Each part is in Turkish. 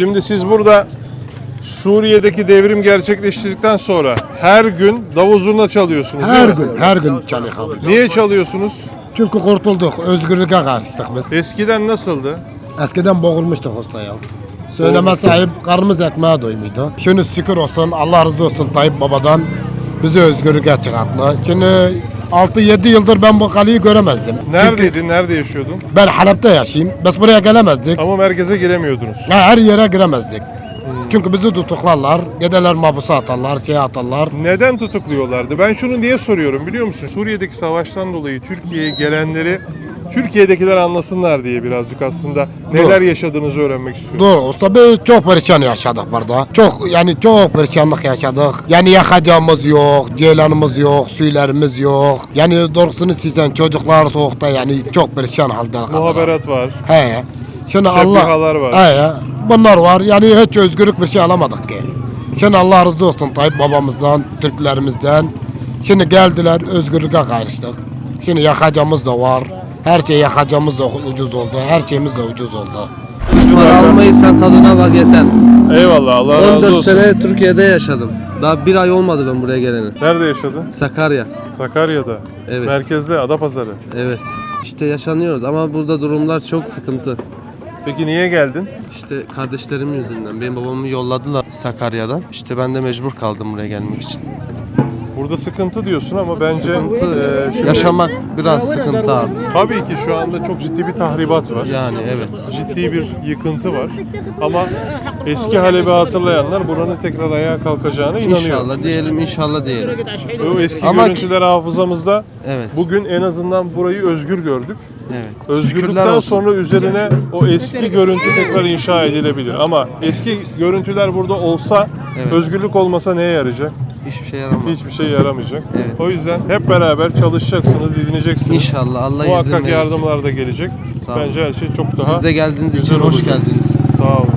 Şimdi siz burada Suriye'deki devrim gerçekleştirdikten sonra her gün davul zurna çalıyorsunuz Her değil mi? gün, her gün abi. Niye çalıyorsunuz? Çünkü kurtulduk, özgürlüğe karşıdık biz. Eskiden nasıldı? Eskiden boğulmuştuk usta ya. Söyleme sahip karnımız ekmeğe doymuydu. Şimdi şükür olsun, Allah razı olsun Tayyip Baba'dan bizi özgürlüğe çıkarttı. Şimdi 6-7 yıldır ben bu kaleyi göremezdim. Çünkü Neredeydin? Nerede yaşıyordun? ben Halep'te yaşayayım. Biz buraya gelemezdik. Ama merkeze giremiyordunuz. Ya her yere giremezdik. Çünkü bizi tutuklarlar, giderler mahpusa atarlar, şey atarlar. Neden tutukluyorlardı? Ben şunu niye soruyorum biliyor musun? Suriye'deki savaştan dolayı Türkiye'ye gelenleri Türkiye'dekiler anlasınlar diye birazcık aslında neler yaşadığınızı öğrenmek istiyorum. Doğru usta biz çok perişan yaşadık burada. Çok yani çok perişanlık yaşadık. Yani yakacağımız yok, ceylanımız yok, suylarımız yok. Yani doğrusunu sizden çocuklar soğukta yani çok perişan halde. Muhaberat var. He. Şimdi Allah var. He. Bunlar var. Yani hiç özgürlük bir şey alamadık ki. Şimdi Allah razı olsun Tayyip babamızdan, Türklerimizden. Şimdi geldiler özgürlüğe karıştık. Şimdi yakacağımız da var. Her şey yakacağımız da ucuz oldu. Her şeyimiz de ucuz oldu. Para almayı sen tadına bak yeter. Eyvallah Allah razı 14 olsun. sene Türkiye'de yaşadım. Daha bir ay olmadı ben buraya gelene. Nerede yaşadın? Sakarya. Sakarya'da. Evet. Merkezde Adapazarı. Evet. İşte yaşanıyoruz ama burada durumlar çok sıkıntı. Peki niye geldin? İşte kardeşlerim yüzünden. Benim babamı yolladılar Sakarya'dan. İşte ben de mecbur kaldım buraya gelmek için. Burada sıkıntı diyorsun ama bence Sıkıntı. e, şimdi- Yaşamak biraz sıkıntı abi. tabii ki şu anda çok ciddi bir tahribat var. Yani evet. Ciddi bir yıkıntı var. Ama eski Halep'i hatırlayanlar buranın tekrar ayağa kalkacağına inanıyor. İnşallah diyelim, inşallah diyelim. O eski Ama- görüntüler hafızamızda. Evet. Bugün en azından burayı özgür gördük. Evet. Özgürlükten olsun. sonra üzerine o eski görüntü tekrar inşa edilebilir. Ama eski görüntüler burada olsa, Evet. özgürlük olmasa neye yarayacak? Hiçbir şey yaramaz. Hiçbir şey yaramayacak. Evet. O yüzden hep beraber çalışacaksınız, dinleyeceksiniz. İnşallah Allah izin Muhakkak verirse. yardımlar da gelecek. Sağ olun. Bence her şey çok daha Siz de geldiğiniz güzel için hoş olacak. geldiniz. Sağ olun.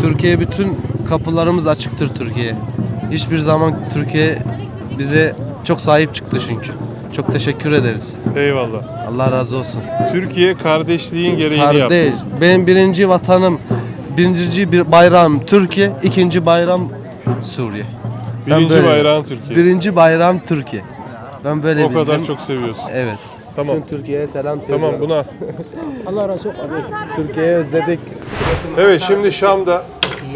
Türkiye bütün kapılarımız açıktır Türkiye. Hiçbir zaman Türkiye bize çok sahip çıktı çünkü. Çok teşekkür ederiz. Eyvallah. Allah razı olsun. Türkiye kardeşliğin gereğini Kardeş, yaptı. benim birinci vatanım, birinci bir bayrağım Türkiye, ikinci bayram Suriye. Ben Birinci böyle- bayrağın Türkiye. Birinci bayram Türkiye. Ben böyle o kadar çok seviyorsun. Evet. Tamam. Türkiye'ye selam Tamam buna. Allah razı olsun. Türkiye'ye özledik. Evet şimdi Şam'da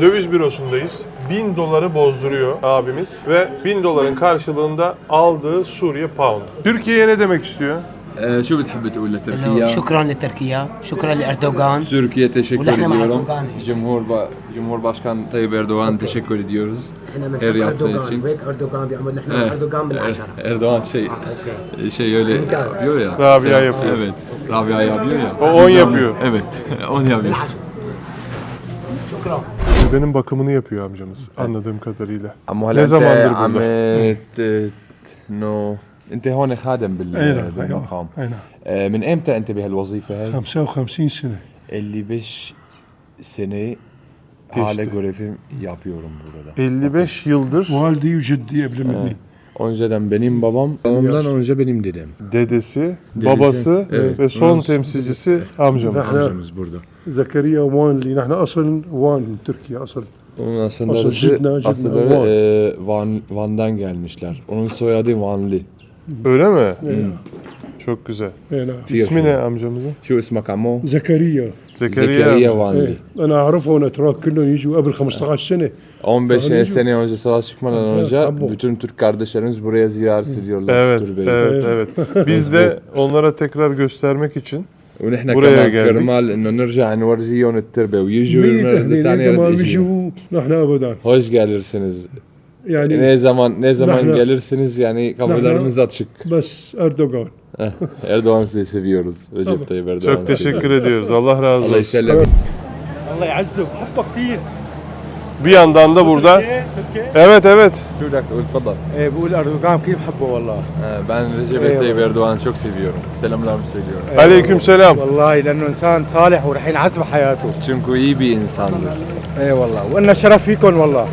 döviz bürosundayız. 1000 doları bozduruyor abimiz ve 1000 doların karşılığında aldığı Suriye pound. Türkiye'ye ne demek istiyor? آه، شو بتحب تقول له لتركيا؟ شكرا لتركيا شكرا لاردوغان Türkiye teşekkür ونحن مع ediyorum. أردوغان. Cumhur Cumhurbaşkanı Tayyip Erdoğan teşekkür ediyoruz. احنا من Her yaptığı اردوغان için. وهيك اردوغان بيعمل نحن Evet. مع اردوغان بالعشره Erdoğan şey اوكي şey öyle yapıyor ya. Rabia Selam- yapıyor. Evet. Rabia yapıyor ya. O on Biz de onu- yapıyor. Evet. on yapıyor. شكرا Benim bakımını yapıyor amcamız anladığım kadarıyla. عمو Ne zamandır burada? انه انت هون خادم بال- أيوة، بالمقام أيوة. آه، من امتى انت بهالوظيفه هاي؟ 55 sene. 55 sene hala Geçti. görevim yapıyorum burada. 55 yıldır والدي وجدي قبل مني Önceden benim babam, babamdan önce benim dedem. dedesi, Dedesi, babası evet. ve son Onun- temsilcisi amcamız. نحن Amcamız burada. زكريا وانلي نحن اصل وان من تركيا اصل Onun asılları, Asıl Cidna, Cidna, asılları Van. e, Van, Van'dan gelmişler. Onun soyadı Vanlı. Öyle mi? Çok güzel. إيه نعم. İsmi ne amcamızın? Şu ismek ammo? زكريا Zekeriya. Zekeriya amca. Vanlı. إيه. انا اعرفهم اتراك كلهم يجوا قبل 15 سنه 15 Vanlı. sene önce savaş çıkmadan Evet, önce abo. bütün Türk kardeşlerimiz buraya ziyaret ediyorlar. Evet, türbeyi. evet, evet. Biz de onlara tekrar göstermek için ونحن buraya كمان geldik. كرمال انه نرجع نورجيهم التربه ويجوا مية المرة تحليل الثانية انت ما رد يجوا. بيجوا نحن ابدا Hoş gelirsiniz. yani ne zaman ne zaman nahna, gelirsiniz yani kapılarımız açık. Bas Erdoğan. Erdoğan sizi seviyoruz. Recep Tayyip Erdoğan. Çok teşekkür ediyoruz. Allah razı olsun. Allah yazsın. Bir yandan da burada. Evet evet. Şurak ülfadan. E bu Erdoğan kim habbo valla. Ben Recep Tayyip Erdoğan çok seviyorum. Selamlarımı söylüyorum. Aleyküm selam. Vallahi lennu insan salih ve rahin azbe hayatu. Çünkü iyi bir insandır. Eyvallah. Ve enne şeref fikon vallahi.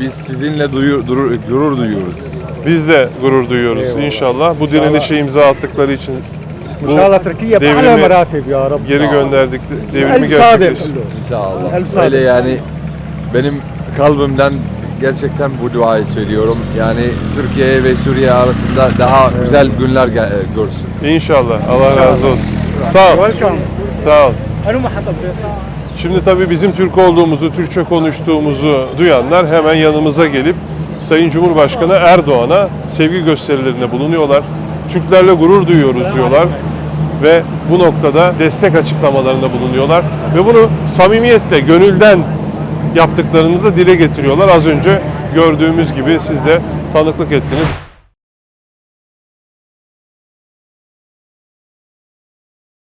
Biz sizinle duyur, durur, gurur duyuyoruz. Biz de gurur duyuyoruz Eyvallah. inşallah. Bu direnişe imza attıkları için bu İnşallah Türkiye devrimi ya geri gönderdik. Devrimi gerçekleştirdik. İnşallah. El Öyle yani benim kalbimden gerçekten bu duayı söylüyorum. Yani Türkiye ve Suriye arasında daha evet. güzel günler e, görsün. İnşallah. Allah razı olsun. Sağ ol. Welcome. Sağ ol. Şimdi tabii bizim Türk olduğumuzu, Türkçe konuştuğumuzu duyanlar hemen yanımıza gelip Sayın Cumhurbaşkanı Erdoğan'a sevgi gösterilerinde bulunuyorlar. Türklerle gurur duyuyoruz diyorlar ve bu noktada destek açıklamalarında bulunuyorlar ve bunu samimiyetle, gönülden yaptıklarını da dile getiriyorlar. Az önce gördüğümüz gibi siz de tanıklık ettiniz.